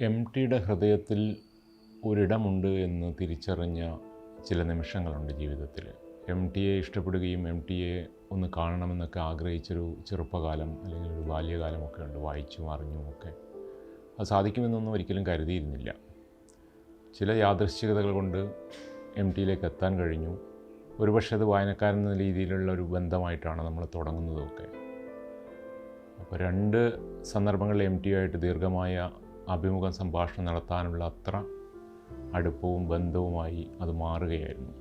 M ടിയുടെ ഹൃദയത്തിൽ ഒരിടമുണ്ട് എന്ന് തിരിച്ചറിഞ്ഞ ചില നിമിഷങ്ങളുണ്ട് ജീവിതത്തിൽ. എം ടിയെ ഇഷ്ടപ്പെടുകയും എം ടിയെ ഒന്ന് കാണണമെന്നൊക്കെ ആഗ്രഹിച്ചൊരു ചെറുപ്പകാലം അല്ലെങ്കിൽ ഒരു ബാല്യകാലമൊക്കെ ഉണ്ട് വായിച്ചും അറിഞ്ഞും ഒക്കെ. അത് സാധിക്കുമെന്നൊന്നും ഒരിക്കലും കരുതിയിരുന്നില്ല. ചില യാദൃശ്ചികതകൾ കൊണ്ട് എം ടിയിലേക്ക് എത്താൻ കഴിഞ്ഞു. ഒരുപക്ഷെ അത് വായനക്കാരൻ എന്ന രീതിയിലുള്ള ഒരു ബന്ധമായിട്ടാണ് നമ്മൾ തുടങ്ങുന്നതൊക്കെ. അപ്പോൾ രണ്ട് സന്ദർഭങ്ങളിൽ എം ടി ആയിട്ട് ദീർഘമായ അഭിമുഖം സംഭാഷണം നടത്താനുള്ള അത്ര അടുപ്പവും ബന്ധവുമായി അത് മാറുകയായിരുന്നു.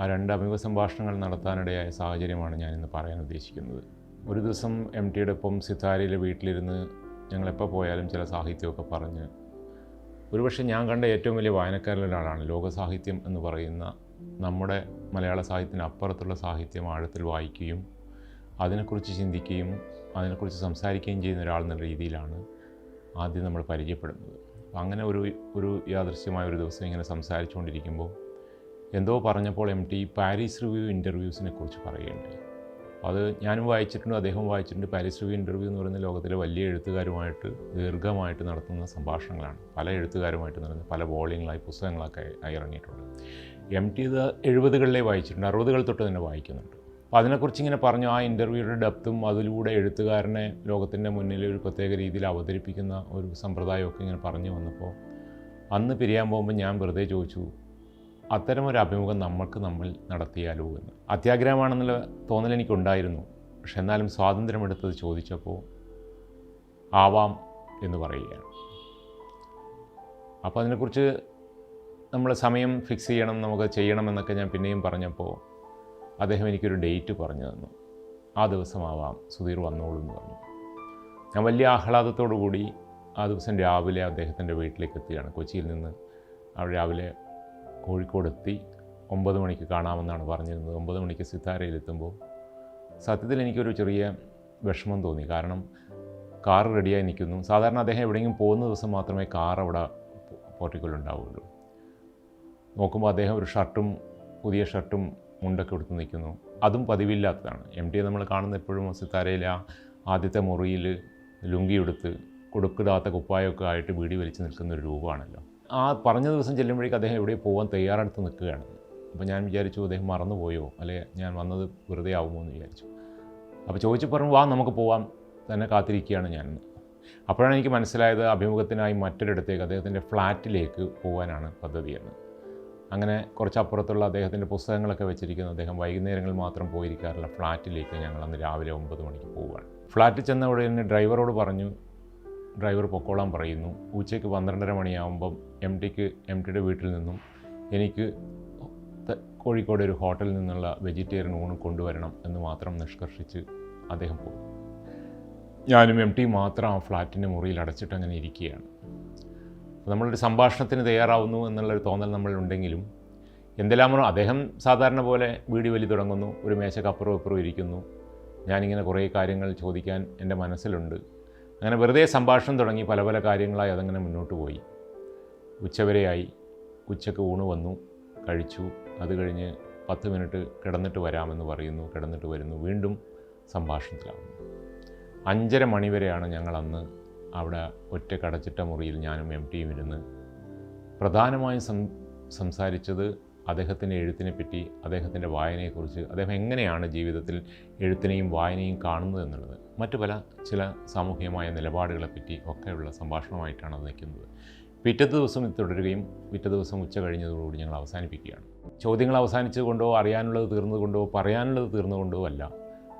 ആ രണ്ട് അഭിമുഖ സംഭാഷണങ്ങൾ നടത്താനിടയായ സാഹചര്യമാണ് ഞാനിന്ന് പറയാൻ ഉദ്ദേശിക്കുന്നത്. ഒരു ദിവസം എം ടിയുടെ ഒപ്പം സിത്താരയിലെ വീട്ടിലിരുന്ന് ഞങ്ങളെപ്പോൾ പോയാലും ചില സാഹിത്യമൊക്കെ പറഞ്ഞ് ഒരുപക്ഷെ ഞാൻ കണ്ട ഏറ്റവും വലിയ വായനക്കാരിലൊരാളാണ് ലോകസാഹിത്യം എന്ന് പറയുന്ന നമ്മുടെ മലയാള സാഹിത്യത്തിന് അപ്പുറത്തുള്ള സാഹിത്യം ആഴത്തിൽ വായിക്കുകയും അതിനെക്കുറിച്ച് ചിന്തിക്കുകയും അതിനെക്കുറിച്ച് സംസാരിക്കുകയും ചെയ്യുന്ന ഒരാൾ എന്നുള്ള രീതിയിലാണ് ആദ്യം നമ്മൾ പരിചയപ്പെടുന്നത്. അങ്ങനെ ഒരു ഒരു യാദൃശ്യമായ ഒരു ദിവസം ഇങ്ങനെ സംസാരിച്ചുകൊണ്ടിരിക്കുമ്പോൾ എന്തോ പറഞ്ഞപ്പോൾ എം ടി പാരീസ് റിവ്യൂ ഇന്റർവ്യൂസിനെ കുറിച്ച് പറയുകയുണ്ടായി. അത് ഞാനും വായിച്ചിട്ടുണ്ട് അദ്ദേഹം വായിച്ചിട്ടുണ്ട്. പാരീസ് റിവ്യൂ ഇന്റർവ്യൂ എന്ന് പറയുന്ന ലോകത്തിലെ വലിയ എഴുത്തുകാരുമായിട്ട് ദീർഘമായിട്ട് നടത്തുന്ന സംഭാഷണങ്ങളാണ്. പല എഴുത്തുകാരുമായിട്ട് നടന്ന പല വോളിയങ്ങളായി പുസ്തകങ്ങളൊക്കെ ഇറങ്ങിയിട്ടുണ്ട്. എം ടി ഇത് എഴുപതുകളിലേ വായിച്ചിട്ടുണ്ട് അറുപതുകൾ തൊട്ട് തന്നെ വായിക്കുന്നുണ്ട്. അപ്പോൾ അതിനെക്കുറിച്ച് ഇങ്ങനെ പറഞ്ഞു ആ ഇന്റർവ്യൂയുടെ ഡെപ്തും അതിലൂടെ എഴുത്തുകാരനെ ലോകത്തിന്റെ മുന്നിൽ ഒരു പ്രത്യേക രീതിയിൽ അവതരിപ്പിക്കുന്ന ഒരു സമ്പ്രദായമൊക്കെ ഇങ്ങനെ പറഞ്ഞു വന്നപ്പോൾ അന്ന് പിരിയാൻ പോകുമ്പോൾ ഞാൻ വെറുതെ ചോദിച്ചു അത്തരമൊരു അഭിമുഖം നമ്മൾക്ക് നമ്മൾ നടത്തിയാലോ എന്ന്. അത്യാഗ്രഹമാണെന്നുള്ള തോന്നൽ എനിക്കുണ്ടായിരുന്നു. പക്ഷെ എന്നാലും സ്വാതന്ത്ര്യമെടുത്തത് ചോദിച്ചപ്പോൾ ആവാം എന്ന് പറയുകയാണ്. അപ്പോൾ അതിനെക്കുറിച്ച് നമ്മൾ സമയം ഫിക്സ് ചെയ്യണം നമുക്ക് ചെയ്യണമെന്നൊക്കെ ഞാൻ പിന്നെയും പറഞ്ഞപ്പോൾ അദ്ദേഹം എനിക്കൊരു ഡേറ്റ് പറഞ്ഞു തന്നു. ആ ദിവസമാവാം സുധീർ വന്നോളൂ എന്ന് പറഞ്ഞു. ഞാൻ വലിയ ആഹ്ലാദത്തോടു കൂടി ആ ദിവസം രാവിലെ അദ്ദേഹത്തിന്റെ വീട്ടിലേക്ക് എത്തുകയാണ് കൊച്ചിയിൽ നിന്ന് അവിടെ രാവിലെ കോഴിക്കോട് എത്തി. ഒമ്പത് മണിക്ക് കാണാമെന്നാണ് പറഞ്ഞിരുന്നത്. ഒമ്പത് മണിക്ക് സിത്താരയിലെത്തുമ്പോൾ സത്യത്തിൽ എനിക്കൊരു ചെറിയ വിഷമം തോന്നി. കാരണം കാർ റെഡിയായി നിൽക്കുന്നു. സാധാരണ അദ്ദേഹം എവിടെയെങ്കിലും പോകുന്ന ദിവസം മാത്രമേ കാർ അവിടെ പോർട്ടിക്കോലുണ്ടാവുള്ളൂ നോക്കുമ്പോൾ അദ്ദേഹം ഒരു ഷർട്ടും പുതിയ ഷർട്ടും മുണ്ടൊക്കെ എടുത്ത് നിൽക്കുന്നു. അതും പതിവില്ലാത്തതാണ്. എം ടി നമ്മൾ കാണുന്ന എപ്പോഴും സിത്താരയിലെ ആദ്യത്തെ മുറിയിൽ ലുങ്കി എടുത്ത് കൊടുക്കിടാത്ത കുപ്പായമൊക്കെ ആയിട്ട് വീടി വലിച്ച് നിൽക്കുന്ന ഒരു രൂപമാണല്ലോ. ആ പറഞ്ഞ ദിവസം ചെല്ലുമ്പോഴേക്കും അദ്ദേഹം എവിടെ പോകാൻ തയ്യാറെടുത്ത് നിൽക്കുകയാണ്. അപ്പോൾ ഞാൻ വിചാരിച്ചു അദ്ദേഹം മറന്നുപോയോ? അല്ലെ ഞാൻ വന്നത് വെറുതെ ആവുമോ എന്ന് വിചാരിച്ചു. അപ്പോൾ ചോദിച്ചു പറഞ്ഞു വാ നമുക്ക് പോവാം. തന്നെ കാത്തിരിക്കുകയാണ് ഞാൻ അപ്പോഴാണ് എനിക്ക് മനസ്സിലായത് അഭിമുഖത്തിനായി മറ്റൊരിടത്തേക്ക് അദ്ദേഹത്തിന്റെ ഫ്ലാറ്റിലേക്ക് പോകാനാണ് പദ്ധതിയെന്ന് അങ്ങനെ കുറച്ച് അപ്പുറത്തുള്ള അദ്ദേഹത്തിന്റെ പുസ്തകങ്ങളൊക്കെ വെച്ചിരിക്കുന്ന. അദ്ദേഹം വൈകുന്നേരങ്ങളിൽ മാത്രം പോയിരിക്കാറില്ല ഫ്ലാറ്റിലേക്ക് ഞങ്ങൾ അന്ന് രാവിലെ ഒമ്പത് മണിക്ക് പോവുകയാണ്. ഫ്ലാറ്റിൽ ചെന്ന ഉടനെ ഡ്രൈവറോട് പറഞ്ഞു ഡ്രൈവർ പൊക്കോളാൻ പറയുന്നു. ഉച്ചയ്ക്ക് പന്ത്രണ്ടര മണിയാകുമ്പം എം ടിക്ക് എം ടിയുടെ വീട്ടിൽ നിന്നും എനിക്ക് കോഴിക്കോട് ഒരു ഹോട്ടലിൽ നിന്നുള്ള വെജിറ്റേറിയൻ ഊണ് കൊണ്ടുവരണം എന്ന് മാത്രം നിഷ്കർഷിച്ച് അദ്ദേഹം പോകും ഞാനും എം ടി മാത്രം ആ ഫ്ലാറ്റിന്റെ മുറിയിൽ അടച്ചിട്ട് അങ്ങനെ ഇരിക്കുകയാണ്. നമ്മളൊരു സംഭാഷണത്തിന് തയ്യാറാവുന്നു എന്നുള്ളൊരു തോന്നൽ നമ്മളുണ്ടെങ്കിലും എന്തെല്ലാമോ അദ്ദേഹം സാധാരണ പോലെ വീടി വലി തുടങ്ങുന്നു ഒരു മേശക്കപ്പുറം ഇപ്പുറം ഇരിക്കുന്നു. ഞാനിങ്ങനെ കുറേ കാര്യങ്ങൾ ചോദിക്കാൻ എന്റെ മനസ്സിലുണ്ട്. അങ്ങനെ വെറുതെ സംഭാഷണം തുടങ്ങി പല പല കാര്യങ്ങളായി അതങ്ങനെ മുന്നോട്ട് പോയി. ഉച്ചവരെയായി. ഉച്ചയ്ക്ക് ഊണ് വന്നു കഴിച്ചു. അത് കഴിഞ്ഞ് പത്ത് മിനിറ്റ് കിടന്നിട്ട് വരാമെന്ന് പറയുന്നു കിടന്നിട്ട് വരുന്നു. വീണ്ടും സംഭാഷണത്തിലാവുന്നു. അഞ്ചര മണിവരെയാണ് ഞങ്ങൾ അന്ന് അവിടെ ഒറ്റ കടച്ചിട്ട മുറിയിൽ ഞാനും എം ടിയും ഇരുന്ന് പ്രധാനമായും സം സംസാരിച്ചത് അദ്ദേഹത്തിന്റെ എഴുത്തിനെ പറ്റി അദ്ദേഹത്തിന്റെ വായനയെക്കുറിച്ച് അദ്ദേഹം എങ്ങനെയാണ് ജീവിതത്തിൽ എഴുത്തിനെയും വായനയും കാണുന്നത് എന്നുള്ളത് മറ്റു പല ചില സാമൂഹികമായ നിലപാടുകളെപ്പറ്റി ഒക്കെയുള്ള സംഭാഷണമായിട്ടാണ് അത് നിൽക്കുന്നത്. പിറ്റത്തെ ദിവസം ഇത് തുടരുകയും പിറ്റേ ദിവസം ഉച്ച കഴിഞ്ഞതോടുകൂടി ഞങ്ങൾ അവസാനിപ്പിക്കുകയാണ്. ചോദ്യങ്ങൾ അവസാനിച്ചുകൊണ്ടോ അറിയാനുള്ളത് തീർന്നുകൊണ്ടോ പറയാനുള്ളത് തീർന്നുകൊണ്ടോ അല്ല.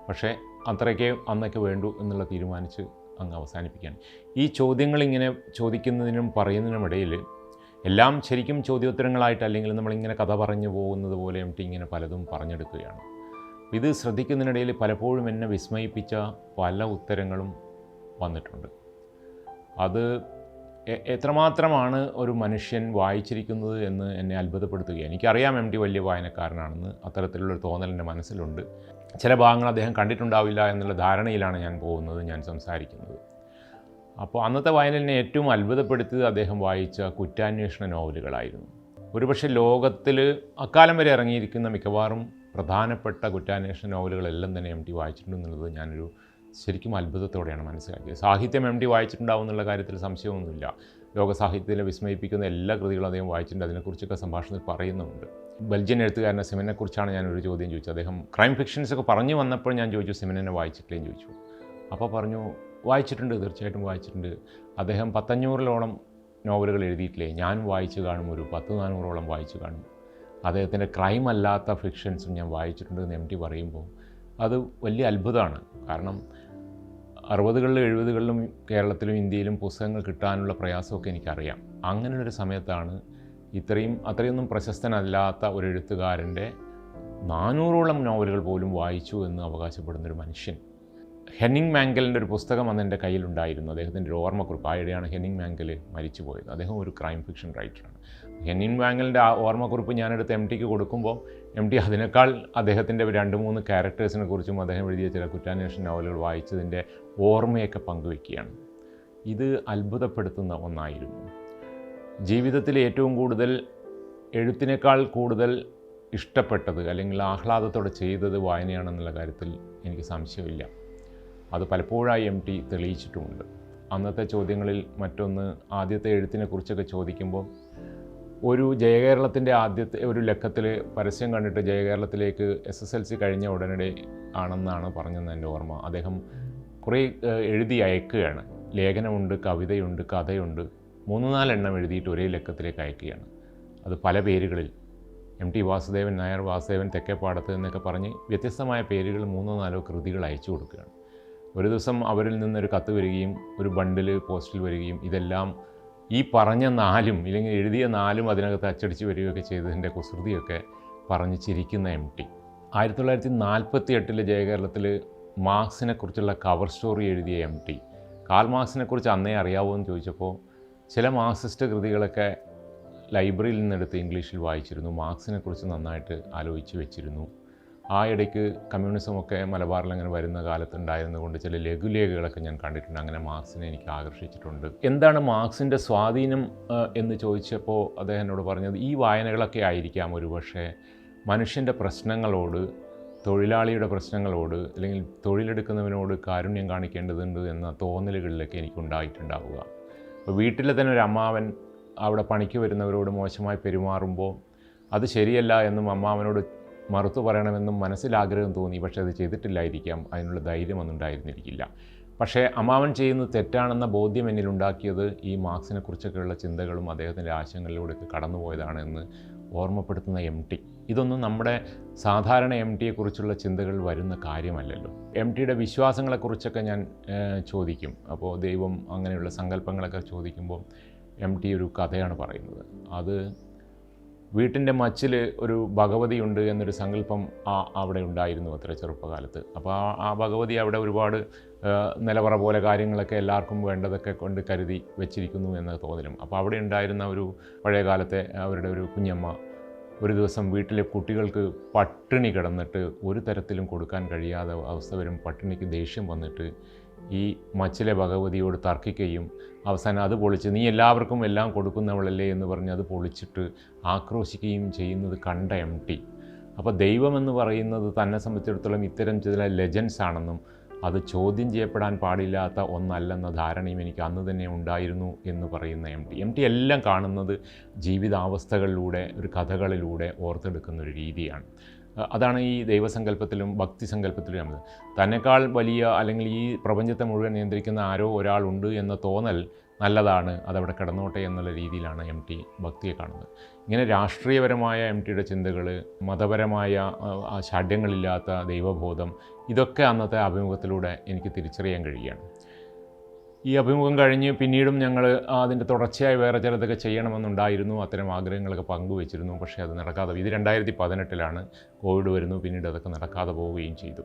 പക്ഷേ അത്രയ്ക്കേ അന്നൊക്കെ വേണ്ടു എന്നുള്ള തീരുമാനിച്ച് അങ്ങ് അവസാനിപ്പിക്കുകയാണ്. ഈ ചോദ്യങ്ങൾ ഇങ്ങനെ ചോദിക്കുന്നതിനും പറയുന്നതിനും ഇടയിൽ എല്ലാം ശരിക്കും ചോദ്യോത്തരങ്ങളായിട്ട് അല്ലെങ്കിൽ നമ്മളിങ്ങനെ കഥ പറഞ്ഞു പോകുന്നത് പോലെ എം ടി ഇങ്ങനെ പലതും പറഞ്ഞെടുക്കുകയാണ്. ഇത് ശ്രദ്ധിക്കുന്നതിനിടയിൽ പലപ്പോഴും എന്നെ വിസ്മയിപ്പിച്ച പല ഉത്തരങ്ങളും വന്നിട്ടുണ്ട്. അത് എത്രമാത്രമാണ് ഒരു മനുഷ്യൻ വായിച്ചിരിക്കുന്നത് എന്ന് എന്നെ അത്ഭുതപ്പെടുത്തുകയാണ്. എനിക്കറിയാം എം ടി വലിയ വായനക്കാരനാണെന്ന്. അത്തരത്തിലുള്ളൊരു തോന്നൽ എന്റെ മനസ്സിലുണ്ട്. ചില ഭാഗങ്ങൾ അദ്ദേഹം കണ്ടിട്ടുണ്ടാവില്ല എന്നുള്ള ധാരണയിലാണ് ഞാൻ പോകുന്നത് ഞാൻ സംസാരിക്കുന്നത്. അപ്പോൾ അന്നത്തെ വായനലിനെ ഏറ്റവും അത്ഭുതപ്പെടുത്തിയത് അദ്ദേഹം വായിച്ച കുറ്റാന്വേഷണ നോവലുകളായിരുന്നു. ഒരുപക്ഷെ ലോകത്തിൽ അക്കാലം വരെ ഇറങ്ങിയിരിക്കുന്ന മിക്കവാറും പ്രധാനപ്പെട്ട കുറ്റാന്വേഷണ നോവലുകളെല്ലാം തന്നെ എം ടി വായിച്ചിട്ടുണ്ടെന്നുള്ളത് ഞാനൊരു ശരിക്കും അത്ഭുതത്തോടെയാണ് മനസ്സിലാക്കിയത്. സാഹിത്യം എം ടി വായിച്ചിട്ടുണ്ടാവും എന്നുള്ള കാര്യത്തിൽ സംശയമൊന്നുമില്ല. ലോക സാഹിത്യത്തിലെ വിസ്മയിപ്പിക്കുന്ന എല്ലാ കൃതികളും അദ്ദേഹം വായിച്ചിട്ടുണ്ട്. അതിനെക്കുറിച്ചൊക്കെ സംഭാഷണത്തിൽ പറയുന്നുണ്ട് ബെൽജിയൻ എഴുത്തുകാരനെ സെമിനെക്കുറിച്ചാണ് ഞാൻ ഒരു ചോദ്യം ചോദിച്ചത്. അദ്ദേഹം ക്രൈം ഫിക്ഷൻസൊക്കെ പറഞ്ഞു വന്നപ്പോൾ ഞാൻ ചോദിച്ചു സിമിനെ വായിച്ചിട്ടില്ലേ? ചോദിച്ചു. അപ്പോൾ പറഞ്ഞു വായിച്ചിട്ടുണ്ട് തീർച്ചയായിട്ടും വായിച്ചിട്ടുണ്ട്. അദ്ദേഹം പത്തഞ്ഞൂറിലോളം നോവലുകൾ എഴുതിയിട്ടില്ലേ? ഞാൻ വായിച്ചു കാണും ഒരു പത്ത് നാനൂറോളം വായിച്ചു കാണും. അദ്ദേഹത്തിന്റെ ക്രൈം അല്ലാത്ത ഫിക്ഷൻസും ഞാൻ വായിച്ചിട്ടുണ്ട് എന്ന് എം ടി പറയുമ്പോൾ അത് വലിയ അത്ഭുതമാണ്. കാരണം അറുപതുകളിലും എഴുപതുകളിലും കേരളത്തിലും ഇന്ത്യയിലും പുസ്തകങ്ങൾ കിട്ടാനുള്ള പ്രയാസമൊക്കെ എനിക്കറിയാം. അങ്ങനെയൊരു സമയത്താണ് ഇത്രയും അത്രയൊന്നും പ്രശസ്തനല്ലാത്ത ഒരു എഴുത്തുകാരന്റെ നാനൂറോളം നോവലുകൾ പോലും വായിച്ചു എന്ന് അവകാശപ്പെടുന്നൊരു മനുഷ്യൻ. ഹെന്നിങ് മാങ്കലിന്റെ ഒരു പുസ്തകം അന്ന് എന്റെ കയ്യിലുണ്ടായിരുന്നു. അദ്ദേഹത്തിന്റെ ഒരു ഓർമ്മക്കുറിപ്പ്. ആയിടെയാണ് ഹെന്നിങ് മാങ്കൽ മരിച്ചുപോയത്. അദ്ദേഹം ഒരു ക്രൈം ഫിക്ഷൻ റൈറ്ററാണ്. ഹെന്നിങ് മാങ്കലിന്റെ ആ ഓർമ്മക്കുറിപ്പ് ഞാനെടുത്ത് എം ടിക്ക് കൊടുക്കുമ്പോൾ എം ടി അതിനേക്കാൾ അദ്ദേഹത്തിന്റെ രണ്ട് മൂന്ന് ക്യാരക്ടേഴ്സിനെ കുറിച്ചും അദ്ദേഹം എഴുതിയ ചില കുറ്റാന്വേഷണ നോവലുകൾ വായിച്ചതിന്റെ ഓർമ്മയൊക്കെ പങ്കുവെക്കുകയാണ്. ഇത് അത്ഭുതപ്പെടുത്തുന്ന ഒന്നായിരുന്നു. ജീവിതത്തിൽ ഏറ്റവും കൂടുതൽ എഴുത്തിനേക്കാൾ കൂടുതൽ ഇഷ്ടപ്പെട്ടത് അല്ലെങ്കിൽ ആഹ്ലാദത്തോടെ ചെയ്തത് വായനയാണെന്നുള്ള കാര്യത്തിൽ എനിക്ക് സംശയമില്ല. അത് പലപ്പോഴായി എം ടി തെളിയിച്ചിട്ടുമുണ്ട്. അന്നത്തെ ചോദ്യങ്ങളിൽ മറ്റൊന്ന് ആദ്യത്തെ എഴുത്തിനെ കുറിച്ചൊക്കെ ചോദിക്കുമ്പോൾ ഒരു ജയകേരളത്തിന്റെ ആദ്യത്തെ ഒരു ലക്കത്തിൽ പരസ്യം കണ്ടിട്ട് ജയകേരളത്തിലേക്ക് എസ് എസ് എൽ സി കഴിഞ്ഞ ഉടനടി ആണെന്നാണ് പറഞ്ഞതെന്ന് എന്റെ ഓർമ്മ. അദ്ദേഹം കുറേ എഴുതി അയക്കുകയാണ്. ലേഖനമുണ്ട് കവിതയുണ്ട് കഥയുണ്ട്. മൂന്ന് നാലെണ്ണം എഴുതിയിട്ട് ഒരേ ലക്കത്തിലേക്ക് അയക്കുകയാണ്. അത് പല പേരുകളിൽ. എം ടി വാസുദേവൻ നായർ വാസുദേവൻ തെക്കേപ്പാടത്ത് എന്നൊക്കെ പറഞ്ഞ് വ്യത്യസ്തമായ പേരുകൾ മൂന്നോ നാലോ കൃതികൾ അയച്ചു കൊടുക്കുകയാണ്. ഒരു ദിവസം അവരിൽ നിന്നൊരു കത്ത് വരികയും ഒരു ബണ്ടിൽ പോസ്റ്റിൽ വരികയും ഇതെല്ലാം ഈ പറഞ്ഞ നാലും ഇല്ലെങ്കിൽ എഴുതിയ നാലും അതിനകത്ത് അച്ചടിച്ച് വരികയൊക്കെ ചെയ്തതിന്റെ കുസൃതിയൊക്കെ പറഞ്ഞു ചിരിക്കുന്ന എം ടി. ആയിരത്തി തൊള്ളായിരത്തി നാൽപ്പത്തി എട്ടിലെ ജയകേരളത്തിൽ മാർക്സിനെ കുറിച്ചുള്ള കവർ സ്റ്റോറി എഴുതിയ എം ടി. കാൽ മാർക്സിനെ കുറിച്ച് അന്നേ അറിയാവോ എന്ന് ചോദിച്ചപ്പോൾ ചില മാർക്സിസ്റ്റ് കൃതികളൊക്കെ ലൈബ്രറിയിൽ നിന്നെടുത്ത് ഇംഗ്ലീഷിൽ വായിച്ചിരുന്നു. മാർക്സിനെക്കുറിച്ച് നന്നായിട്ട് ആലോചിച്ച് വെച്ചിരുന്നു. ആ ഇടയ്ക്ക് കമ്മ്യൂണിസമൊക്കെ മലബാറിൽ അങ്ങനെ വരുന്ന കാലത്തുണ്ടായിരുന്നുകൊണ്ട് ചില ലഘുലേഖകളൊക്കെ ഞാൻ കണ്ടിട്ടുണ്ട്. അങ്ങനെ മാർക്സിനെ എനിക്ക് ആകർഷിച്ചിട്ടുണ്ട്. എന്താണ് മാർക്സിന്റെ സ്വാധീനം എന്ന് ചോദിച്ചപ്പോൾ അദ്ദേഹം എന്നോട് പറഞ്ഞത് ഈ വായനകളൊക്കെ ആയിരിക്കാം ഒരുപക്ഷെ മനുഷ്യന്റെ പ്രശ്നങ്ങളോട് തൊഴിലാളിയുടെ പ്രശ്നങ്ങളോട് അല്ലെങ്കിൽ തൊഴിലെടുക്കുന്നവനോട് കാരുണ്യം കാണിക്കേണ്ടതുണ്ട് എന്ന തോന്നലുകളിലൊക്കെ എനിക്കുണ്ടായിട്ടുണ്ടാവുക. അപ്പോൾ വീട്ടിലെ തന്നെ ഒരു അമ്മാവൻ അവിടെ പണിക്ക് വരുന്നവരോട് മോശമായി പെരുമാറുമ്പോൾ അത് ശരിയല്ല എന്നും അമ്മാവനോട് മറുത്തു പറയണമെന്നും മനസ്സിലാഗ്രഹം തോന്നി പക്ഷേ അത് ചെയ്തിട്ടില്ലായിരിക്കാം. അതിനുള്ള ധൈര്യം ഒന്നുണ്ടായിരുന്നിരിക്കില്ല പക്ഷേ അമ്മാവൻ ചെയ്യുന്നത് തെറ്റാണെന്ന ബോധ്യം എന്നിൽ ഉണ്ടാക്കിയത് ഈ മാർക്സിനെ കുറിച്ചൊക്കെയുള്ള ചിന്തകളും അദ്ദേഹത്തിന്റെ ആശയങ്ങളിലൂടെയൊക്കെ കടന്നുപോയതാണ് എന്ന് ഓർമ്മപ്പെടുത്തുന്ന എം ടി. ഇതൊന്നും നമ്മുടെ സാധാരണ എം ടിയെക്കുറിച്ചുള്ള ചിന്തകൾ വരുന്ന കാര്യമല്ലല്ലോ. എം ടിയുടെ വിശ്വാസങ്ങളെക്കുറിച്ചൊക്കെ ഞാൻ ചോദിക്കും. അപ്പോൾ ദൈവം അങ്ങനെയുള്ള സങ്കല്പങ്ങളൊക്കെ ചോദിക്കുമ്പോൾ എം ടി ഒരു കഥയാണ് പറയുന്നത്. അത് വീട്ടിന്റെ മച്ചിൽ ഒരു ഭഗവതിയുണ്ട് എന്നൊരു സങ്കല്പം ആ അവിടെ ഉണ്ടായിരുന്നു അത്ര ചെറുപ്പകാലത്ത്. അപ്പോൾ ആ ആ ഭഗവതി അവിടെ ഒരുപാട് നിലവറ പോലെ കാര്യങ്ങളൊക്കെ എല്ലാവർക്കും വേണ്ടതൊക്കെ കൊണ്ട് കരുതി വെച്ചിരിക്കുന്നു എന്ന തോന്നലും. അപ്പോൾ അവിടെ ഉണ്ടായിരുന്ന ഒരു പഴയ കാലത്തെ അവരുടെ ഒരു കുഞ്ഞമ്മ ഒരു ദിവസം വീട്ടിലെ കുട്ടികൾക്ക് പട്ടിണി കിടന്നിട്ട് ഒരു തരത്തിലും കൊടുക്കാൻ കഴിയാതെ അവസ്ഥ വരും. പട്ടിണിക്ക് ദേഷ്യം വന്നിട്ട് ഈ മച്ചിലെ ഭഗവതിയോട് തർക്കിക്കുകയും അവസാനം അത് പൊളിച്ച് നീ എല്ലാവർക്കും എല്ലാം കൊടുക്കുന്നവളല്ലേ എന്ന് പറഞ്ഞ് അത് പൊളിച്ചിട്ട് ആക്രോശിക്കുകയും ചെയ്യുന്നത് കണ്ട എം ടി. അപ്പോൾ ദൈവമെന്ന് പറയുന്നത് തന്നെ സംബന്ധിച്ചിടത്തോളം ഇത്തരം ചില ലെജൻസ് ആണെന്നും അത് ചോദ്യം ചെയ്യപ്പെടാൻ പാടില്ലാത്ത ഒന്നല്ലെന്ന ധാരണയും എനിക്ക് അന്ന് തന്നെ ഉണ്ടായിരുന്നു എന്ന് പറയുന്ന എം ടി. എം ടി എല്ലാം കാണുന്നത് ജീവിതാവസ്ഥകളിലൂടെ ഒരു കഥകളിലൂടെ ഓർത്തെടുക്കുന്ന ഒരു രീതിയാണ്. അതാണ് ഈ ദൈവസങ്കല്പത്തിലും ഭക്തി സങ്കല്പത്തിലും നമ്മൾ തന്നെക്കാൾ വലിയ അല്ലെങ്കിൽ ഈ പ്രപഞ്ചത്തെ മുഴുവൻ നിയന്ത്രിക്കുന്ന ആരോ ഒരാളുണ്ട് എന്ന തോന്നൽ നല്ലതാണ്. അതവിടെ കിടന്നോട്ടെ എന്നുള്ള രീതിയിലാണ് എം ടി ഭക്തിയെ കാണുന്നത്. ഇങ്ങനെ രാഷ്ട്രീയപരമായ എം ടിയുടെ ചിന്തകൾ മതപരമായ ഷാഢ്യങ്ങളില്ലാത്ത ദൈവബോധം ഇതൊക്കെ അന്നത്തെ അഭിമുഖത്തിലൂടെ എനിക്ക് തിരിച്ചറിയാൻ കഴിയുകയാണ്. ഈ അഭിമുഖം കഴിഞ്ഞ് പിന്നീടും ഞങ്ങൾ അതിന്റെ തുടർച്ചയായി വേറെ ചിലതൊക്കെ ചെയ്യണമെന്നുണ്ടായിരുന്നു. അത്തരം ആഗ്രഹങ്ങളൊക്കെ പങ്കുവച്ചിരുന്നു. പക്ഷേ അത് നടക്കാതെ. ഇത് രണ്ടായിരത്തി പതിനെട്ടിലാണ് കോവിഡ് വരുന്നു. പിന്നീട് അതൊക്കെ നടക്കാതെ പോവുകയും ചെയ്തു.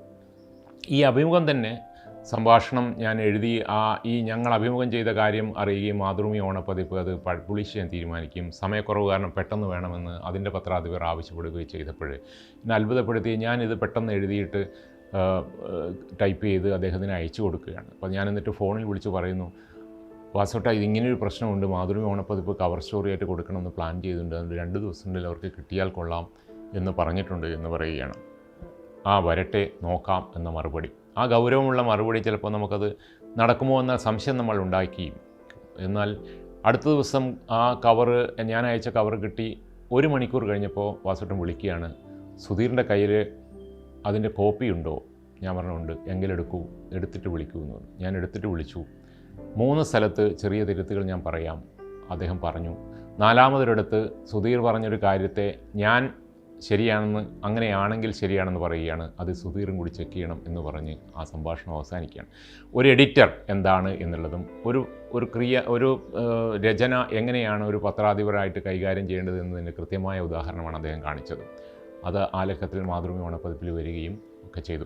ഈ അഭിമുഖം തന്നെ സംഭാഷണം ഞാൻ എഴുതി ആ ഈ ഞങ്ങൾ അഭിമുഖം ചെയ്ത കാര്യം അറിയുകയും മാതൃഭൂമി ഓണപ്പതിപ്പ് അത് പബ്ലിഷ് ചെയ്യാൻ തീരുമാനിക്കും. സമയക്കുറവ് കാരണം പെട്ടെന്ന് വേണമെന്ന് അതിന്റെ പത്രാധിപർ ആവശ്യപ്പെടുകയും ചെയ്തപ്പോൾ എന്നെ അത്ഭുതപ്പെടുത്തി. ഞാനിത് പെട്ടെന്ന് എഴുതിയിട്ട് ടൈപ്പ് ചെയ്ത് അദ്ദേഹത്തിന് അയച്ചു കൊടുക്കുകയാണ്. അപ്പോൾ ഞാൻ എന്നിട്ട് ഫോണിൽ വിളിച്ച് പറയുന്നു വാസോട്ട ഇതിങ്ങനെയൊരു പ്രശ്നമുണ്ട്. മാതൃഭൂമി ഓണപ്പതിപ്പ് കവർ സ്റ്റോറിയായിട്ട് കൊടുക്കണമെന്ന് പ്ലാൻ ചെയ്തിട്ടുണ്ട്. അതുകൊണ്ട് രണ്ട് ദിവസത്തിനുള്ളിൽ അവർക്ക് കിട്ടിയാൽ കൊള്ളാം എന്ന് പറഞ്ഞിട്ടുണ്ട് എന്ന് പറയുകയാണ്. ആ വരട്ടെ നോക്കാം എന്ന മറുപടി. ആ ഗൗരവമുള്ള മറുപടി ചിലപ്പോൾ നമുക്കത് നടക്കുമോ എന്ന സംശയം നമ്മൾ ഉണ്ടാക്കി എന്നാൽ അടുത്ത ദിവസം ആ കവറ് ഞാൻ അയച്ച കവർ കിട്ടി. ഒരു മണിക്കൂർ കഴിഞ്ഞപ്പോൾ വാസുട്ടൻ വിളിക്കുകയാണ് സുധീറിന്റെ കയ്യിൽ അതിന്റെ കോപ്പി ഉണ്ടോ. ഞാൻ പറഞ്ഞുണ്ട് എങ്കിലെടുക്കൂ എടുത്തിട്ട് വിളിക്കൂ എന്ന് പറഞ്ഞു. ഞാൻ എടുത്തിട്ട് വിളിച്ചു. മൂന്ന് സ്ഥലത്ത് ചെറിയ തിരുത്തുകൾ ഞാൻ പറയാം. അദ്ദേഹം പറഞ്ഞു നാലാമതൊരിടത്ത് സുധീർ പറഞ്ഞൊരു കാര്യത്തെ ഞാൻ ശരിയാണെന്ന് അങ്ങനെയാണെങ്കിൽ ശരിയാണെന്ന് പറയുകയാണ്. അത് സുധീറും കൂടി ചെക്ക് ചെയ്യണം എന്ന് പറഞ്ഞ് ആ സംഭാഷണം അവസാനിക്കുകയാണ്. ഒരു എഡിറ്റർ എന്താണ് എന്നുള്ളതും ഒരു ഒരു ക്രിയ ഒരു രചന എങ്ങനെയാണ് ഒരു പത്രാധിപരായിട്ട് കൈകാര്യം ചെയ്യേണ്ടത് എന്നതിന്റെ കൃത്യമായ ഉദാഹരണമാണ് അദ്ദേഹം കാണിച്ചത്. അത് ആ ലക്കത്തിൽ മാതൃഭൂമി ഓണപ്പതിപ്പിൽ വരികയും ഒക്കെ ചെയ്തു.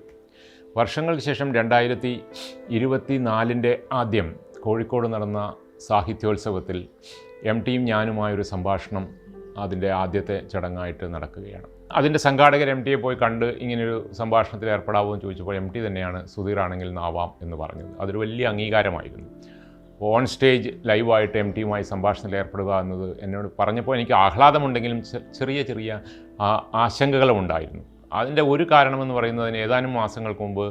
വർഷങ്ങൾക്ക് ശേഷം രണ്ടായിരത്തി ഇരുപത്തി നാലിന്റെ ആദ്യം കോഴിക്കോട് നടന്ന സാഹിത്യോത്സവത്തിൽ എം ടിയും ഞാനുമായൊരു സംഭാഷണം അതിന്റെ ആദ്യത്തെ ചടങ്ങായിട്ട് നടക്കുകയാണ്. അതിന്റെ സംഘാടകർ എം ടിയെ പോയി കണ്ട് ഇങ്ങനൊരു സംഭാഷണത്തിൽ ഏർപ്പെടാമോ എന്ന് ചോദിച്ചപ്പോൾ എം ടി തന്നെയാണ് സുധീറാണെങ്കിൽ നാവാം എന്ന് പറഞ്ഞത്. അതൊരു വലിയ അംഗീകാരമായിരുന്നു. ഓൺ സ്റ്റേജ് ലൈവായിട്ട് എം ടിയുമായി സംഭാഷണത്തിൽ ഏർപ്പെടുക എന്നത് എന്നോട് പറഞ്ഞപ്പോൾ എനിക്ക് ആഹ്ലാദമുണ്ടെങ്കിലും ചെറിയ ചെറിയ ആശങ്കകളും ഉണ്ടായിരുന്നു. അതിന്റെ ഒരു കാരണമെന്ന് പറയുന്നതിന് ഏതാനും മാസങ്ങൾക്ക് മുമ്പ്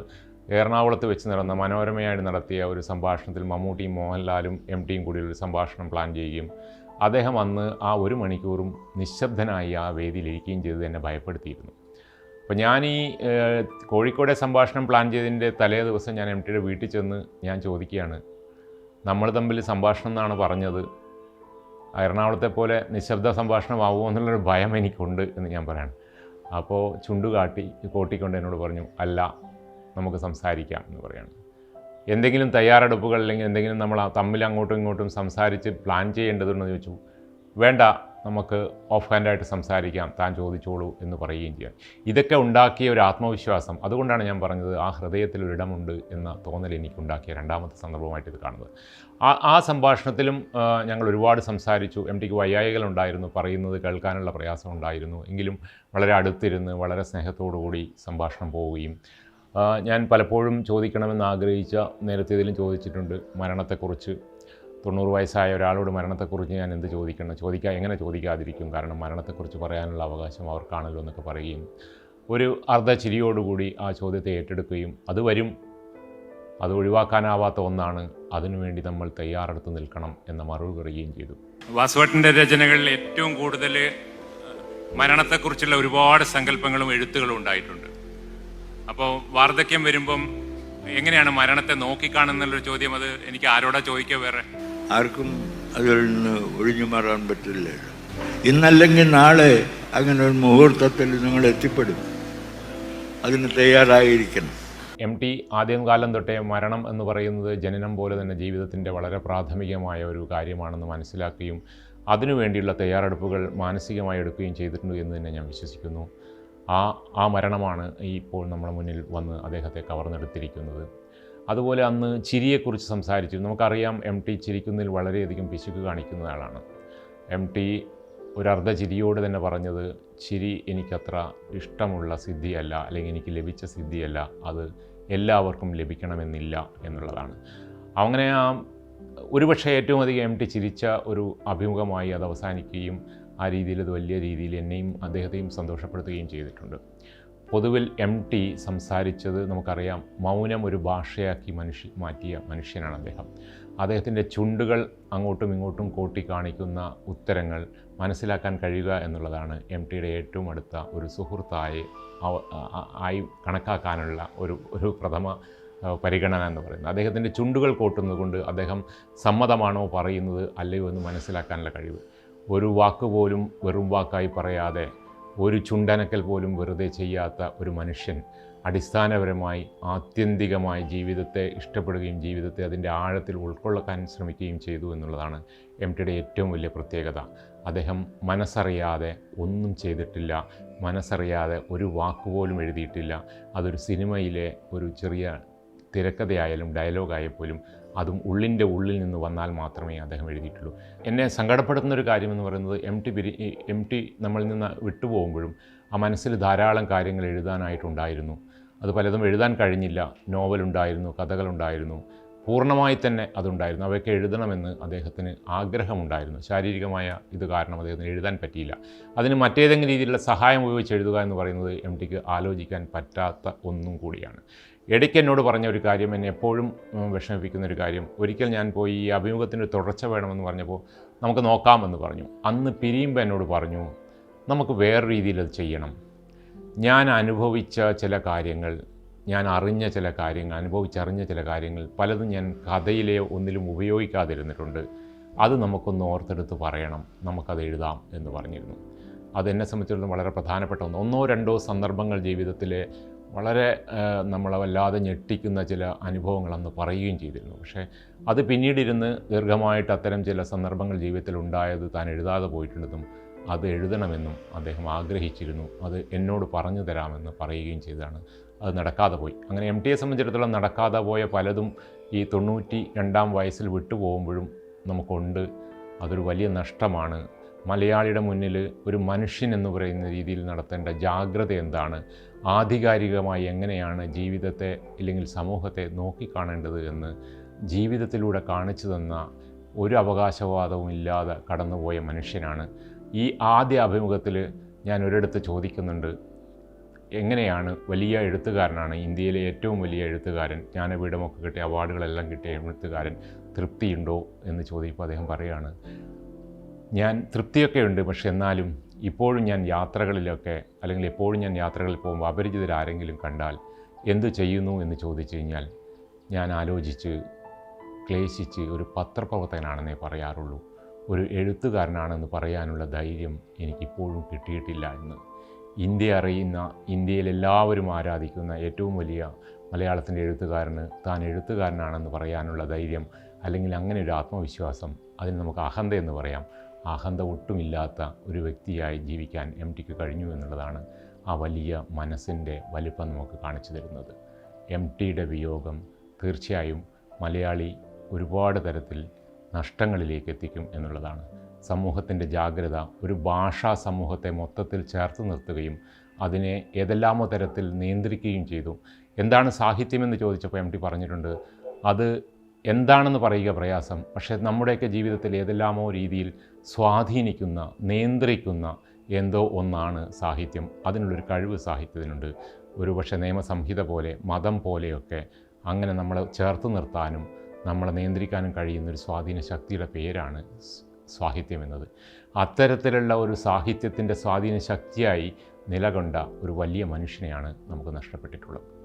എറണാകുളത്ത് വെച്ച് നടന്ന മനോരമയായിട്ട് നടത്തിയ ഒരു സംഭാഷണത്തിൽ മമ്മൂട്ടിയും മോഹൻലാലും എം ടിയും കൂടി ഒരു സംഭാഷണം പ്ലാൻ ചെയ്യുകയും അദ്ദേഹം അന്ന് ആ ഒരു മണിക്കൂറും നിശബ്ദനായി ആ വേദിയിലിരിക്കുകയും ചെയ്തത് എന്നെ ഭയപ്പെടുത്തിയിരുന്നു. അപ്പോൾ ഞാൻ ഈ കോഴിക്കോടെ സംഭാഷണം പ്ലാൻ ചെയ്തതിന്റെ തലേ ദിവസം ഞാൻ എം ടിയുടെ വീട്ടിൽ ചെന്ന് ഞാൻ ചോദിക്കുകയാണ് നമ്മൾ തമ്മിൽ സംഭാഷണം എന്നാണ് പറഞ്ഞത്. എറണാകുളത്തെ പോലെ നിശബ്ദ സംഭാഷണമാവുമോ എന്നുള്ളൊരു ഭയം എനിക്കുണ്ട് എന്ന് ഞാൻ പറയാണ്. അപ്പോൾ ചുണ്ടുകാട്ടി കോട്ടിക്കൊണ്ട് എന്നോട് പറഞ്ഞു അല്ല നമുക്ക് സംസാരിക്കാം എന്ന് പറയാണ്. എന്തെങ്കിലും തയ്യാറെടുപ്പുകൾ അല്ലെങ്കിൽ എന്തെങ്കിലും നമ്മൾ തമ്മിൽ അങ്ങോട്ടും ഇങ്ങോട്ടും സംസാരിച്ച് പ്ലാൻ ചെയ്യേണ്ടതുണ്ടെന്ന് ചോദിച്ചു. വേണ്ട നമുക്ക് ഓഫ് ഹാൻഡായിട്ട് സംസാരിക്കാം താൻ ചോദിച്ചോളൂ എന്ന് പറയുകയും ചെയ്യാം. ഇതൊക്കെ ഉണ്ടാക്കിയ ഒരു ആത്മവിശ്വാസം. അതുകൊണ്ടാണ് ഞാൻ പറഞ്ഞത് ആ ഹൃദയത്തിൽ ഒരിടമുണ്ട് എന്ന തോന്നൽ എനിക്കുണ്ടാക്കിയ രണ്ടാമത്തെ സന്ദർഭമായിട്ട് ഇത് കാണുന്നത്. ആ ആ സംഭാഷണത്തിലും ഞങ്ങൾ ഒരുപാട് സംസാരിച്ചു. എം ടിക്ക് വയ്യായികളുണ്ടായിരുന്നു പറയുന്നത് കേൾക്കാനുള്ള പ്രയാസം ഉണ്ടായിരുന്നു. എങ്കിലും വളരെ അടുത്തിരുന്ന് വളരെ സ്നേഹത്തോടു കൂടി സംഭാഷണം പോവുകയും ഞാൻ പലപ്പോഴും ചോദിക്കണമെന്ന് ആഗ്രഹിച്ച നേരത്തെ ഇതിലും ചോദിച്ചിട്ടുണ്ട് മരണത്തെക്കുറിച്ച് തൊണ്ണൂറ് വയസ്സായ ഒരാളോട് മരണത്തെക്കുറിച്ച് ഞാൻ എന്ത് ചോദിക്കണം? ചോദിക്കാൻ എങ്ങനെ ചോദിക്കാതിരിക്കും? കാരണം മരണത്തെക്കുറിച്ച് പറയാനുള്ള അവകാശം അവർക്കാണല്ലോ എന്നൊക്കെ പറയുകയും ഒരു അർദ്ധ ചിരിയോടുകൂടി ആ ചോദ്യത്തെ ഏറ്റെടുക്കുകയും അത് വരും. അത് ഒഴിവാക്കാനാവാത്ത ഒന്നാണ്. അതിനുവേണ്ടി നമ്മൾ തയ്യാറെടുത്ത് നിൽക്കണം എന്ന മറുപടി പറയുകയും ചെയ്തു. വാസുവട്ടിന്റെ രചനകളിൽ ഏറ്റവും കൂടുതൽ മരണത്തെക്കുറിച്ചുള്ള ഒരുപാട് സങ്കല്പങ്ങളും എഴുത്തുകളും ഉണ്ടായിട്ടുണ്ട്. അപ്പോൾ വാർദ്ധക്യം വരുമ്പം എങ്ങനെയാണ് മരണത്തെ നോക്കിക്കാണുന്നുള്ളൊരു ചോദ്യം? അത് എനിക്ക് ആരോടാ ചോദിക്കുക വേറെ? ആർക്കും അതിൽ നിന്ന് ഒഴിഞ്ഞു മാറാൻ പറ്റില്ലല്ലോ ഇന്നല്ലെങ്കിൽ നാളെ അങ്ങനെ ഒരു മുഹൂർത്തത്തിൽ നിങ്ങൾ എത്തിപ്പെടും. അതിന് തയ്യാറായിരിക്കണം. എം ടി ആദ്യം കാലം തൊട്ടേ മരണം എന്ന് പറയുന്നത് ജനനം പോലെ തന്നെ ജീവിതത്തിന്റെ വളരെ പ്രാഥമികമായ ഒരു കാര്യമാണെന്ന് മനസ്സിലാക്കുകയും അതിനുവേണ്ടിയുള്ള തയ്യാറെടുപ്പുകൾ മാനസികമായി എടുക്കുകയും ചെയ്തിട്ടുണ്ട് എന്ന് തന്നെ ഞാൻ വിശ്വസിക്കുന്നു. ആ ആ മരണമാണ് ഇപ്പോൾ നമ്മുടെ മുന്നിൽ വന്ന് അദ്ദേഹത്തെ കവർന്നെടുത്തിരിക്കുന്നത്. അതുപോലെ അന്ന് ചിരിയെക്കുറിച്ച് സംസാരിച്ചു നമുക്കറിയാം എം ടി ചിരിക്കുന്നതിൽ വളരെയധികം പിശുക്ക് കാണിക്കുന്ന ആളാണ്. എം ടി ഒരർദ്ധ ചിരിയോട് തന്നെ പറഞ്ഞത് ചിരി എനിക്കത്ര ഇഷ്ടമുള്ള സിദ്ധിയല്ല അല്ലെങ്കിൽ എനിക്ക് ലഭിച്ച സിദ്ധിയല്ല അത് എല്ലാവർക്കും ലഭിക്കണമെന്നില്ല എന്നുള്ളതാണ്. അങ്ങനെ ആ ഒരുപക്ഷെ ഏറ്റവും അധികം എം ടി ചിരിച്ച ഒരു അഭിമുഖമായി അത് അവസാനിക്കുകയും ആ രീതിയിൽ അത് വലിയ രീതിയിൽ എന്നെയും അദ്ദേഹത്തെയും സന്തോഷപ്പെടുത്തുകയും ചെയ്തിട്ടുണ്ട്. പൊതുവിൽ എം ടി സംസാരിച്ചത് നമുക്കറിയാം മൗനം ഒരു ഭാഷയാക്കി മനുഷ്യ മാറ്റിയ മനുഷ്യനാണ് അദ്ദേഹം. അദ്ദേഹത്തിന്റെ ചുണ്ടുകൾ അങ്ങോട്ടും ഇങ്ങോട്ടും കോട്ടി കാണിക്കുന്ന ഉത്തരങ്ങൾ മനസ്സിലാക്കാൻ കഴിയുക എന്നുള്ളതാണ് എം ടിയുടെ ഏറ്റവും അടുത്ത ഒരു സുഹൃത്തായി ആയി കണക്കാക്കാനുള്ള ഒരു ഒരു പ്രഥമ പരിഗണന എന്ന് പറയുന്നത്. അദ്ദേഹത്തിന്റെ ചുണ്ടുകൾ കോട്ടുന്നത് കൊണ്ട് അദ്ദേഹം സമ്മതമാണോ പറയുന്നത് അല്ലയോ എന്ന് മനസ്സിലാക്കാനുള്ള കഴിവ്. ഒരു വാക്ക് പോലും വെറും വാക്കായി പറയാതെ ഒരു ചുണ്ടനക്കൽ പോലും വെറുതെ ചെയ്യാത്ത ഒരു മനുഷ്യൻ അടിസ്ഥാനപരമായി ആത്യന്തികമായി ജീവിതത്തെ ഇഷ്ടപ്പെടുകയും ജീവിതത്തെ അതിന്റെ ആഴത്തിൽ ഉൾക്കൊള്ളക്കാൻ ശ്രമിക്കുകയും ചെയ്തു എന്നുള്ളതാണ് എം ടിയുടെ ഏറ്റവും വലിയ പ്രത്യേകത. അദ്ദേഹം മനസ്സറിയാതെ ഒന്നും ചെയ്തിട്ടില്ല മനസ്സറിയാതെ ഒരു വാക്കുപോലും എഴുതിയിട്ടില്ല. അതൊരു സിനിമയിലെ ഒരു ചെറിയ തിരക്കഥയായാലും ഡയലോഗായാൽ പോലും അതും ഉള്ളിന്റെ ഉള്ളിൽ നിന്ന് വന്നാൽ മാത്രമേ അദ്ദേഹം എഴുതിയിട്ടുള്ളൂ. എന്നെ സങ്കടപ്പെടുത്തുന്ന ഒരു കാര്യമെന്ന് പറയുന്നത് എം ടി പിരി എം ടി നമ്മളിൽ നിന്ന് വിട്ടുപോകുമ്പോഴും ആ മനസ്സിൽ ധാരാളം കാര്യങ്ങൾ എഴുതാനായിട്ടുണ്ടായിരുന്നു. അത് പലതും എഴുതാൻ കഴിഞ്ഞില്ല. നോവലുണ്ടായിരുന്നു കഥകളുണ്ടായിരുന്നു. പൂർണമായി തന്നെ അതുണ്ടായിരുന്നു. അവയൊക്കെ എഴുതണമെന്ന് അദ്ദേഹത്തിന് ആഗ്രഹമുണ്ടായിരുന്നു. ശാരീരികമായ ഇത് കാരണം അദ്ദേഹത്തിന് എഴുതാൻ പറ്റിയില്ല. അതിന് മറ്റേതെങ്കിലും രീതിയിലുള്ള സഹായം ഉപയോഗിച്ച് എഴുതുക എന്ന് പറയുന്നത് എം ടിക്ക് ആലോചിക്കാൻ പറ്റാത്ത ഒന്നും കൂടിയാണ്. ഇടയ്ക്ക് എന്നോട് പറഞ്ഞ ഒരു കാര്യം എന്നെ എപ്പോഴും വിഷമിപ്പിക്കുന്ന ഒരു കാര്യം. ഒരിക്കൽ ഞാൻ പോയി ഈ അഭിമുഖത്തിന്റെ തുടർച്ച വേണമെന്ന് പറഞ്ഞപ്പോൾ നമുക്ക് നോക്കാമെന്ന് പറഞ്ഞു. അന്ന് പിരിയുമ്പോൾ എന്നോട് പറഞ്ഞു നമുക്ക് വേറെ രീതിയിൽ അത് ചെയ്യണം. ഞാൻ അനുഭവിച്ച ചില കാര്യങ്ങൾ ഞാൻ അറിഞ്ഞ ചില കാര്യങ്ങൾ അനുഭവിച്ചറിഞ്ഞ ചില കാര്യങ്ങൾ പലതും ഞാൻ കഥയിലെ ഒന്നിലും ഉപയോഗിക്കാതിരുന്നിട്ടുണ്ട്. അത് നമുക്കൊന്ന് ഓർത്തെടുത്ത് പറയണം. നമുക്കത് എഴുതാം എന്ന് പറഞ്ഞിരുന്നു. അതെന്നെ സംബന്ധിച്ചിടത്തോളം വളരെ പ്രധാനപ്പെട്ട ഒന്ന്. ഒന്നോ രണ്ടോ സന്ദർഭങ്ങൾ ജീവിതത്തിലെ വളരെ നമ്മളെ വല്ലാതെ ഞെട്ടിക്കുന്ന ചില അനുഭവങ്ങൾ അന്ന് പറയുകയും ചെയ്തിരുന്നു. പക്ഷേ അത് പിന്നീടിരുന്ന് ദീർഘമായിട്ട് അത്തരം ചില സന്ദർഭങ്ങൾ ജീവിതത്തിൽ ഉണ്ടായത് താൻ എഴുതാതെ പോയിട്ടുണ്ടെന്നും അത് എഴുതണമെന്നും അദ്ദേഹം ആഗ്രഹിച്ചിരുന്നു. അത് എന്നോട് പറഞ്ഞു തരാമെന്ന് പറയുകയും ചെയ്താണ് അത് നടക്കാതെ പോയി. അങ്ങനെ എം ടിയെ സംബന്ധിച്ചിടത്തോളം നടക്കാതെ പോയ പലതും ഈ തൊണ്ണൂറ്റി രണ്ടാം വയസ്സിൽ വിട്ടുപോകുമ്പോഴും നമുക്കുണ്ട്. അതൊരു വലിയ നഷ്ടമാണ്. മലയാളിയുടെ മുന്നിൽ ഒരു മനുഷ്യൻ എന്ന് പറയുന്ന രീതിയിൽ നടത്തേണ്ട ജാഗ്രത എന്താണ്? ആധികാരികമായി എങ്ങനെയാണ് ജീവിതത്തെ അല്ലെങ്കിൽ സമൂഹത്തെ നോക്കിക്കാണേണ്ടത് എന്ന് ജീവിതത്തിലൂടെ കാണിച്ചു തന്ന ഒരു അവകാശവാദവും ഇല്ലാതെ കടന്നുപോയ മനുഷ്യനാണ്. ഈ ആദ്യ അഭിമുഖത്തിൽ ഞാൻ ഒരിടത്ത് ചോദിക്കുന്നുണ്ട് എങ്ങനെയാണ് വലിയ എഴുത്തുകാരനാണ് ഇന്ത്യയിലെ ഏറ്റവും വലിയ എഴുത്തുകാരൻ ജ്ഞാനപീഠമൊക്കെ കിട്ടിയ അവാർഡുകളെല്ലാം കിട്ടിയ എഴുത്തുകാരൻ തൃപ്തിയുണ്ടോ? എന്ന് ചോദിക്കുമ്പോൾ അദ്ദേഹം പറയുകയാണ്. ഞാൻ തൃപ്തിയൊക്കെ ഉണ്ട് പക്ഷെ എന്നാലും ഇപ്പോഴും ഞാൻ യാത്രകളിലൊക്കെ അല്ലെങ്കിൽ എപ്പോഴും ഞാൻ യാത്രകളിൽ പോകുമ്പോൾ അപരിചിതരാരെങ്കിലും കണ്ടാൽ എന്തു ചെയ്യുന്നു എന്ന് ചോദിച്ചു കഴിഞ്ഞാൽ ഞാൻ ആലോചിച്ച് ക്ലേശിച്ച് ഒരു പത്രപ്രവർത്തകനാണെന്നേ പറയാറുള്ളൂ. ഒരു എഴുത്തുകാരനാണെന്ന് പറയാനുള്ള ധൈര്യം എനിക്കിപ്പോഴും കിട്ടിയിട്ടില്ല എന്ന്. ഇന്ത്യ അറിയുന്ന ഇന്ത്യയിൽ എല്ലാവരും ആരാധിക്കുന്ന ഏറ്റവും വലിയ മലയാളത്തിന്റെ എഴുത്തുകാരന് താൻ എഴുത്തുകാരനാണെന്ന് പറയാനുള്ള ധൈര്യം അല്ലെങ്കിൽ അങ്ങനെ ഒരു ആത്മവിശ്വാസം അതിന് നമുക്ക് അഹന്ത എന്ന് പറയാം. അഹന്ത ഒട്ടുമില്ലാത്ത ഒരു വ്യക്തിയായി ജീവിക്കാൻ എം ടിക്ക് കഴിഞ്ഞു എന്നുള്ളതാണ് ആ വലിയ മനസ്സിന്റെ വലിപ്പം നമുക്ക് കാണിച്ചു തരുന്നത്. എം ടിയുടെ വിയോഗം തീർച്ചയായും മലയാളി ഒരുപാട് തരത്തിൽ നഷ്ടങ്ങളിലേക്ക് എത്തിക്കും എന്നുള്ളതാണ്. സമൂഹത്തിന്റെ ജാഗ്രത ഒരു ഭാഷാ സമൂഹത്തെ മൊത്തത്തിൽ ചേർത്ത് നിർത്തുകയും അതിനെ ഏതെല്ലാമോ തരത്തിൽ നിയന്ത്രിക്കുകയും ചെയ്തു. എന്താണ് സാഹിത്യമെന്ന് ചോദിച്ചപ്പോൾ എം ടി പറഞ്ഞിട്ടുണ്ട് അത് എന്താണെന്ന് പറയുക പ്രയാസം. പക്ഷേ നമ്മുടെയൊക്കെ ജീവിതത്തിൽ ഏതെല്ലാമോ രീതിയിൽ സ്വാധീനിക്കുന്ന നിയന്ത്രിക്കുന്ന എന്തോ ഒന്നാണ് സാഹിത്യം. അതിനുള്ളൊരു കഴിവ് സാഹിത്യത്തിനുണ്ട്. ഒരു പക്ഷേ നിയമസംഹിത പോലെ മതം പോലെയൊക്കെ അങ്ങനെ നമ്മളെ ചേർത്ത് നിർത്താനും നമ്മളെ നിയന്ത്രിക്കാനും കഴിയുന്ന ഒരു സ്വാധീന ശക്തിയുടെ പേരാണ് സാഹിത്യം എന്നത്. അത്തരത്തിലുള്ള ഒരു സാഹിത്യത്തിന്റെ സ്വാധീന ശക്തിയായി നിലകൊണ്ട ഒരു വലിയ മനുഷ്യനെയാണ് നമുക്ക് നഷ്ടപ്പെട്ടിട്ടുള്ളത്.